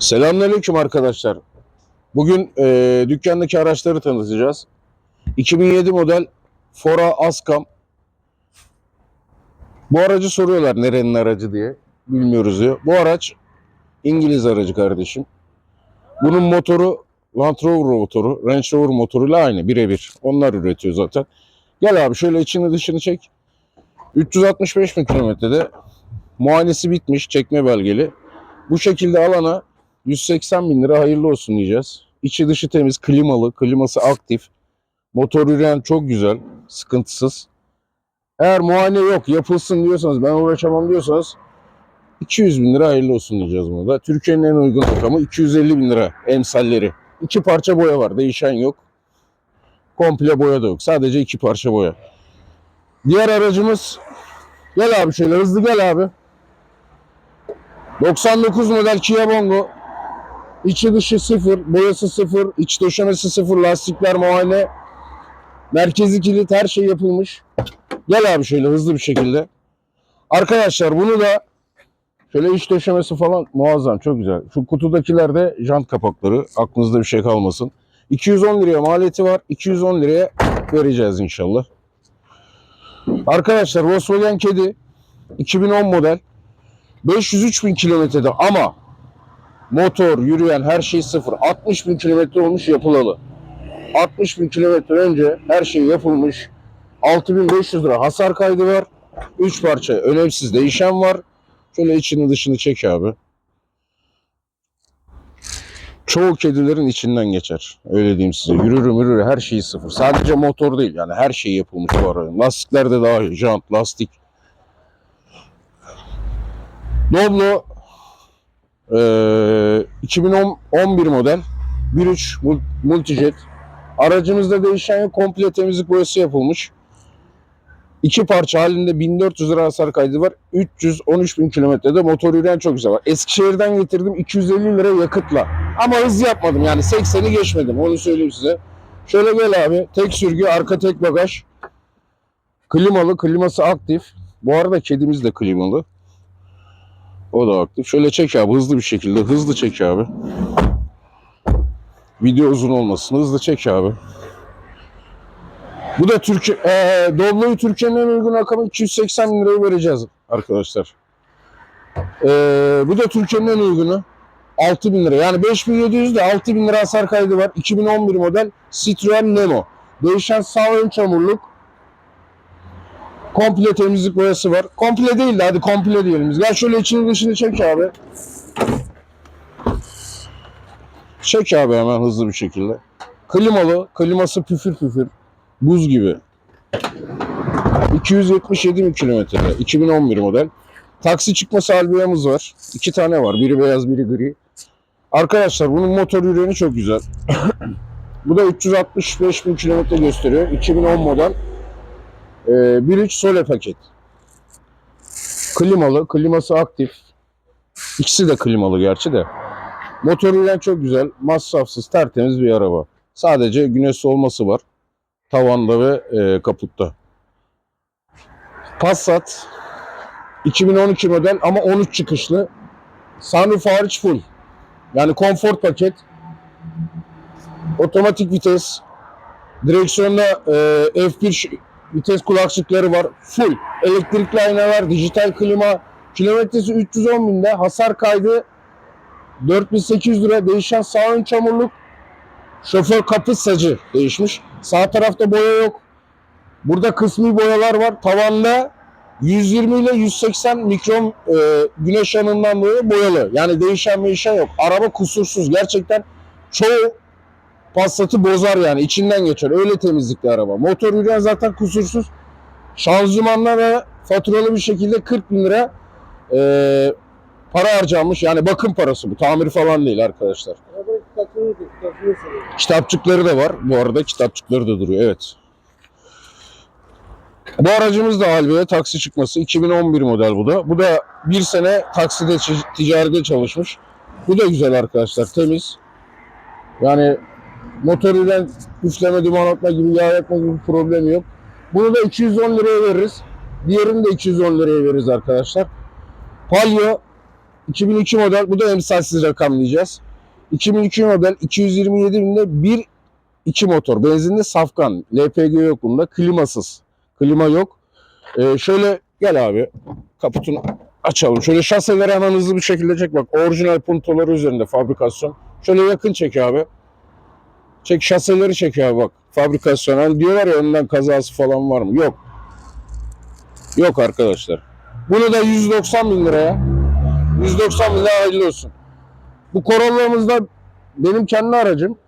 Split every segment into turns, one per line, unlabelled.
Selamünaleyküm arkadaşlar. Bugün e, dükkandaki araçları tanıtacağız. 2007 model Fora Ascam. Bu aracı soruyorlar nerenin aracı diye. Bilmiyoruz diyor. Bu araç İngiliz aracı kardeşim. Bunun motoru Land Rover motoru, Range Rover motoruyla aynı birebir. Onlar üretiyor zaten. Gel abi şöyle içini dışını çek. 365 bin kilometrede muayenesi bitmiş, çekme belgeli. Bu şekilde alana 180 bin lira hayırlı olsun diyeceğiz. İçi dışı temiz, klimalı, kliması aktif. Motor üreyen çok güzel, sıkıntısız. Eğer muayene yok, yapılsın diyorsanız, ben uğraşamam diyorsanız 200 bin lira hayırlı olsun diyeceğiz bunu da. Türkiye'nin en uygun rakamı 250 bin lira emsalleri. İki parça boya var, değişen yok. Komple boya da yok. Sadece iki parça boya. Diğer aracımız, gel abi şöyle hızlı gel abi. 99 model Kia Bongo. İçi dışı sıfır, boyası sıfır, iç döşemesi sıfır, lastikler muayene, merkezi kilit her şey yapılmış. Gel abi şöyle hızlı bir şekilde. Arkadaşlar bunu da şöyle iç döşemesi falan muazzam çok güzel. Şu kutudakiler de jant kapakları aklınızda bir şey kalmasın. 210 liraya maliyeti var. 210 liraya vereceğiz inşallah. Arkadaşlar Volkswagen Kedi 2010 model 503 bin kilometrede ama motor, yürüyen her şey sıfır. 60 bin kilometre olmuş yapılalı. 60 bin kilometre önce her şey yapılmış. 6500 lira hasar kaydı var. 3 parça önemsiz değişen var. Şöyle içini dışını çek abi. Çoğu kedilerin içinden geçer. Öyle diyeyim size. Yürür mürür her şeyi sıfır. Sadece motor değil yani her şey yapılmış bu arada. Lastikler de dahil. Jant, lastik. Doblo eee 2011 model 1.3 mul- Multijet. Aracımızda değişen yok. Komple temizlik boyası yapılmış. İki parça halinde 1400 lira hasar kaydı var. 313 bin kilometrede motor yürüyen çok güzel var. Eskişehir'den getirdim 250 lira yakıtla. Ama hız yapmadım yani 80'i geçmedim onu söyleyeyim size. Şöyle gel abi tek sürgü arka tek bagaj. Klimalı kliması aktif. Bu arada kedimiz de klimalı. O da aktif. Şöyle çek abi hızlı bir şekilde. Hızlı çek abi. Video uzun olmasın. Hızlı çek abi. Bu da Türkiye, eee Doblo'yu Türkiye'nin en uygun rakamı 280 bin liraya vereceğiz arkadaşlar. Eee, bu da Türkiye'nin en uygunu. 6 bin lira. Yani 5700 de 6 bin lira hasar kaydı var. 2011 model Citroen Nemo. Değişen sağ ön çamurluk. Komple temizlik boyası var. Komple değil de hadi komple diyelim. Gel şöyle içini dışını çek abi. Çek abi hemen hızlı bir şekilde. Klimalı. Kliması püfür püfür. Buz gibi. 277 bin kilometrede. 2011 model. Taksi çıkması albiyamız var. İki tane var. Biri beyaz biri gri. Arkadaşlar bunun motor yürüyeni çok güzel. Bu da 365 bin kilometre gösteriyor. 2010 model. Ee, 1.3 Sole paket. Klimalı, kliması aktif. İkisi de klimalı gerçi de. Motor yürüyen çok güzel, masrafsız, tertemiz bir araba. Sadece güneş olması var. Tavanda ve e, kaputta. Passat 2012 model ama 13 çıkışlı. Sunroof hariç full. Yani konfor paket. Otomatik vites. Direksiyonda e, F1 ş- vites kulakçıkları var. Full. Elektrikli aynalar, dijital klima. Kilometresi 310 binde. Hasar kaydı 4800 lira. Değişen sağ ön çamurluk. Şoför kapı sacı değişmiş. Sağ tarafta boya yok. Burada kısmi boyalar var. Tavanda 120 ile 180 mikron e, güneş yanından dolayı boyalı. Yani değişen bir şey yok. Araba kusursuz. Gerçekten çoğu Passat'ı bozar yani. içinden geçer. Öyle temizlikli araba. Motor yürüyen zaten kusursuz. Şanzımanla ve faturalı bir şekilde 40 bin lira e, para harcanmış. Yani bakım parası bu. Tamir falan değil arkadaşlar. Kitapçıkları da var. Bu arada kitapçıkları da duruyor. Evet. Bu aracımız da Albe'ye taksi çıkması. 2011 model bu da. Bu da bir sene takside ticarette çalışmış. Bu da güzel arkadaşlar. Temiz. Yani motoruyla üfleme, duman atma gibi, yağ yakma gibi bir problemi yok. Bunu da 210 liraya veririz. Diğerini de 210 liraya veririz arkadaşlar. Palio 2002 model. Bu da emsalsiz rakamlayacağız. 2002 model 227 binde bir iki motor. Benzinli safkan. LPG yok bunda. Klimasız. Klima yok. Ee, şöyle gel abi. Kaputunu açalım. Şöyle şaseleri hemen hızlı bir şekilde çek. Bak orijinal puntoları üzerinde fabrikasyon. Şöyle yakın çek abi. Çek şaseleri çek abi bak. Fabrikasyon. Hani diyorlar ya önden kazası falan var mı? Yok. Yok arkadaşlar. Bunu da 190 bin liraya. 190 bin lira olsun. Bu Corolla'mızda benim kendi aracım.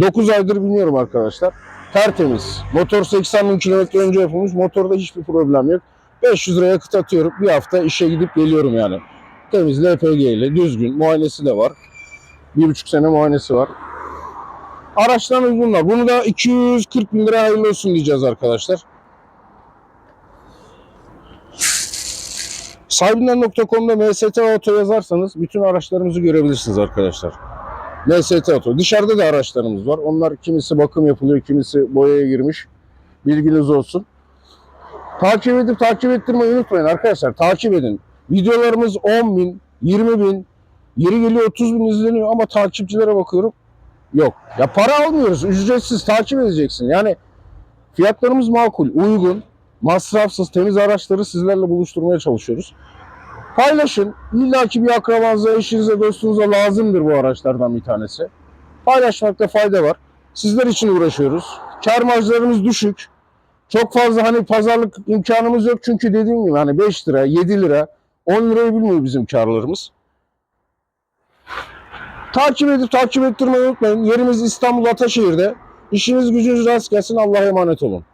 9 aydır biniyorum arkadaşlar. Tertemiz. Motor 80 bin kilometre önce yapılmış. Motorda hiçbir problem yok. 500 lira yakıt atıyorum. Bir hafta işe gidip geliyorum yani. Temiz LPG ile düzgün. Muayenesi de var. Bir buçuk sene muayenesi var. Araçlarımız bunlar. Bunu da 240 bin lira hayırlı olsun diyeceğiz arkadaşlar. Sahibinden.com'da MST Auto yazarsanız bütün araçlarımızı görebilirsiniz arkadaşlar. MST Auto. Dışarıda da araçlarımız var. Onlar kimisi bakım yapılıyor, kimisi boyaya girmiş. Bilginiz olsun. Takip edip takip ettirmeyi unutmayın arkadaşlar. Takip edin. Videolarımız 10 bin, 20 bin, yeri geliyor 30 bin izleniyor ama takipçilere bakıyorum. Yok. Ya para almıyoruz. Ücretsiz takip edeceksin. Yani fiyatlarımız makul, uygun, masrafsız, temiz araçları sizlerle buluşturmaya çalışıyoruz. Paylaşın. İlla ki bir akrabanıza, eşinize, dostunuza lazımdır bu araçlardan bir tanesi. Paylaşmakta fayda var. Sizler için uğraşıyoruz. Kar marjlarımız düşük. Çok fazla hani pazarlık imkanımız yok çünkü dediğim gibi hani 5 lira, 7 lira, 10 lirayı bilmiyor bizim karlarımız. Takip edip takip ettirmeyi unutmayın. Yerimiz İstanbul Ataşehir'de. İşiniz gücünüz rast gelsin. Allah'a emanet olun.